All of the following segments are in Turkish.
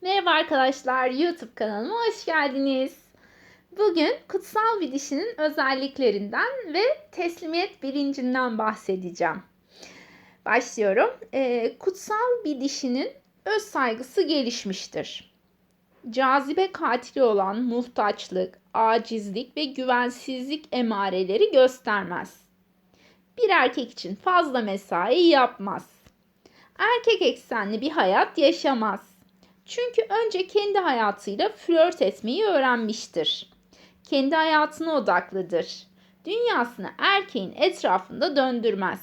Merhaba arkadaşlar, YouTube kanalıma hoş geldiniz. Bugün kutsal bir dişinin özelliklerinden ve teslimiyet bilincinden bahsedeceğim. Başlıyorum. Ee, kutsal bir dişinin öz saygısı gelişmiştir. Cazibe katili olan muhtaçlık, acizlik ve güvensizlik emareleri göstermez. Bir erkek için fazla mesai yapmaz. Erkek eksenli bir hayat yaşamaz çünkü önce kendi hayatıyla flört etmeyi öğrenmiştir. Kendi hayatına odaklıdır. Dünyasını erkeğin etrafında döndürmez.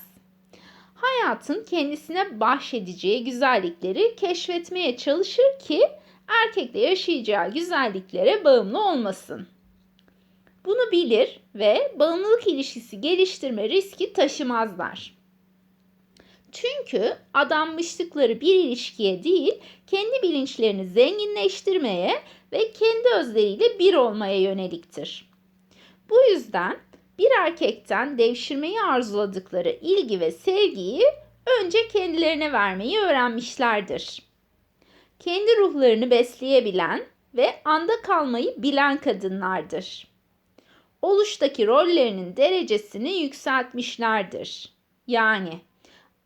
Hayatın kendisine bahşedeceği güzellikleri keşfetmeye çalışır ki erkekle yaşayacağı güzelliklere bağımlı olmasın. Bunu bilir ve bağımlılık ilişkisi geliştirme riski taşımazlar. Çünkü adanmışlıkları bir ilişkiye değil, kendi bilinçlerini zenginleştirmeye ve kendi özleriyle bir olmaya yöneliktir. Bu yüzden bir erkekten devşirmeyi arzuladıkları ilgi ve sevgiyi önce kendilerine vermeyi öğrenmişlerdir. Kendi ruhlarını besleyebilen ve anda kalmayı bilen kadınlardır. Oluştaki rollerinin derecesini yükseltmişlerdir. Yani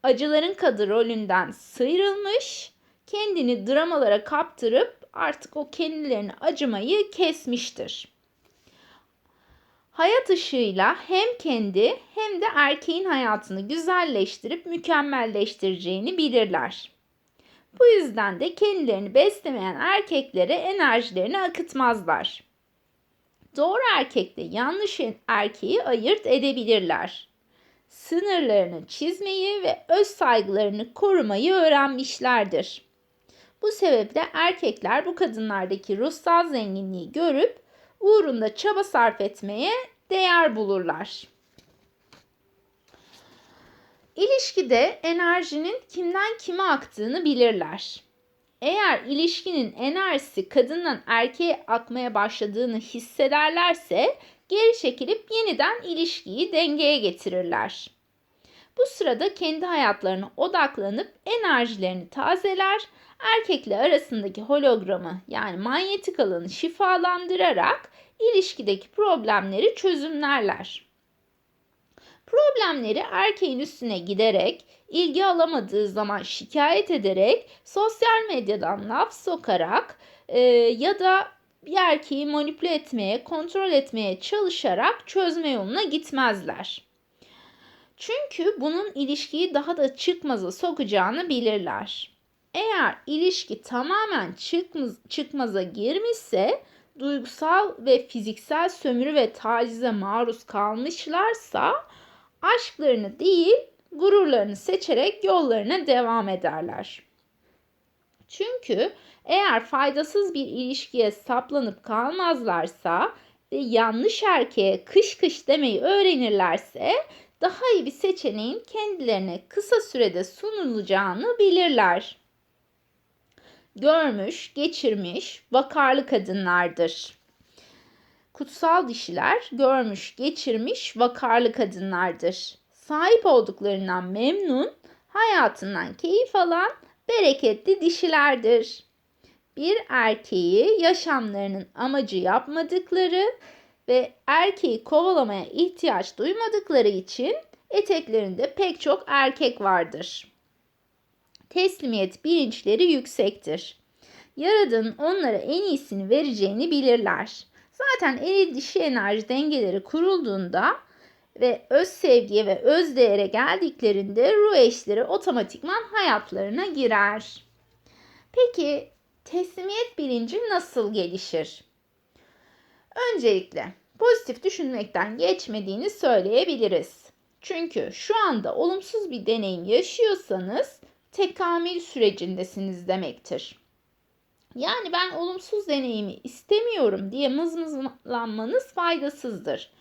acıların kadı rolünden sıyrılmış, kendini dramalara kaptırıp artık o kendilerini acımayı kesmiştir. Hayat ışığıyla hem kendi hem de erkeğin hayatını güzelleştirip mükemmelleştireceğini bilirler. Bu yüzden de kendilerini beslemeyen erkeklere enerjilerini akıtmazlar. Doğru erkekle yanlış erkeği ayırt edebilirler sınırlarını çizmeyi ve öz saygılarını korumayı öğrenmişlerdir. Bu sebeple erkekler bu kadınlardaki ruhsal zenginliği görüp uğrunda çaba sarf etmeye değer bulurlar. İlişkide enerjinin kimden kime aktığını bilirler. Eğer ilişkinin enerjisi kadından erkeğe akmaya başladığını hissederlerse geri çekilip yeniden ilişkiyi dengeye getirirler. Bu sırada kendi hayatlarına odaklanıp enerjilerini tazeler, erkekle arasındaki hologramı yani manyetik alanı şifalandırarak ilişkideki problemleri çözümlerler. Problemleri erkeğin üstüne giderek, ilgi alamadığı zaman şikayet ederek, sosyal medyadan laf sokarak e, ya da bir erkeği manipüle etmeye, kontrol etmeye çalışarak çözme yoluna gitmezler. Çünkü bunun ilişkiyi daha da çıkmaza sokacağını bilirler. Eğer ilişki tamamen çıkmaz, çıkmaza girmişse, duygusal ve fiziksel sömürü ve tacize maruz kalmışlarsa aşklarını değil gururlarını seçerek yollarına devam ederler. Çünkü eğer faydasız bir ilişkiye saplanıp kalmazlarsa ve yanlış erkeğe kış kış demeyi öğrenirlerse daha iyi bir seçeneğin kendilerine kısa sürede sunulacağını bilirler. Görmüş, geçirmiş, vakarlı kadınlardır. Kutsal dişiler görmüş, geçirmiş, vakarlı kadınlardır. Sahip olduklarından memnun, hayatından keyif alan bereketli dişilerdir. Bir erkeği yaşamlarının amacı yapmadıkları ve erkeği kovalamaya ihtiyaç duymadıkları için eteklerinde pek çok erkek vardır. Teslimiyet bilinçleri yüksektir. Yaradan'ın onlara en iyisini vereceğini bilirler. Zaten eril dişi enerji dengeleri kurulduğunda ve öz sevgiye ve öz değere geldiklerinde ruh eşleri otomatikman hayatlarına girer. Peki teslimiyet bilinci nasıl gelişir? Öncelikle pozitif düşünmekten geçmediğini söyleyebiliriz. Çünkü şu anda olumsuz bir deneyim yaşıyorsanız tekamül sürecindesiniz demektir. Yani ben olumsuz deneyimi istemiyorum diye mızmızlanmanız faydasızdır.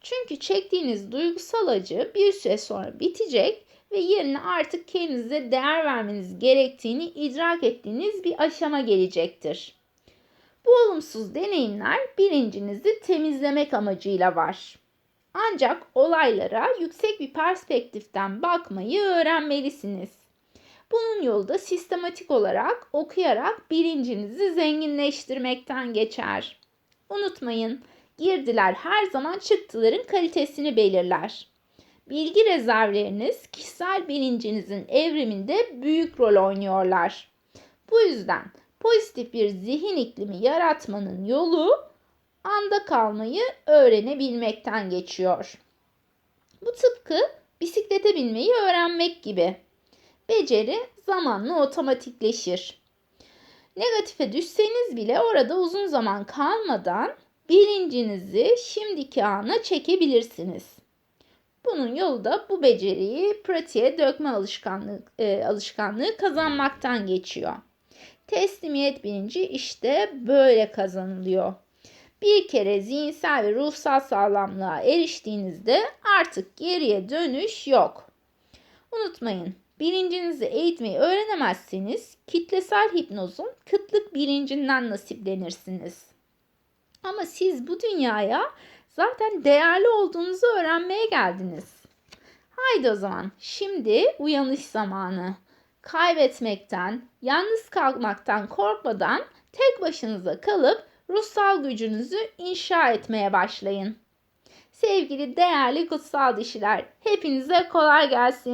Çünkü çektiğiniz duygusal acı bir süre sonra bitecek ve yerine artık kendinize değer vermeniz gerektiğini idrak ettiğiniz bir aşama gelecektir. Bu olumsuz deneyimler bilincinizi temizlemek amacıyla var. Ancak olaylara yüksek bir perspektiften bakmayı öğrenmelisiniz. Bunun yolu da sistematik olarak okuyarak bilincinizi zenginleştirmekten geçer. Unutmayın, girdiler her zaman çıktıların kalitesini belirler. Bilgi rezervleriniz kişisel bilincinizin evriminde büyük rol oynuyorlar. Bu yüzden pozitif bir zihin iklimi yaratmanın yolu anda kalmayı öğrenebilmekten geçiyor. Bu tıpkı bisiklete binmeyi öğrenmek gibi. Beceri zamanla otomatikleşir. Negatife düşseniz bile orada uzun zaman kalmadan bilincinizi şimdiki ana çekebilirsiniz. Bunun yolu da bu beceriyi pratiğe dökme alışkanlığı, e, alışkanlığı kazanmaktan geçiyor. Teslimiyet bilinci işte böyle kazanılıyor. Bir kere zihinsel ve ruhsal sağlamlığa eriştiğinizde artık geriye dönüş yok. Unutmayın, bilincinizi eğitmeyi öğrenemezseniz kitlesel hipnozun kıtlık bilincinden nasiplenirsiniz. Ama siz bu dünyaya zaten değerli olduğunuzu öğrenmeye geldiniz. Haydi o zaman şimdi uyanış zamanı. Kaybetmekten, yalnız kalmaktan korkmadan tek başınıza kalıp ruhsal gücünüzü inşa etmeye başlayın. Sevgili değerli kutsal dişiler, hepinize kolay gelsin.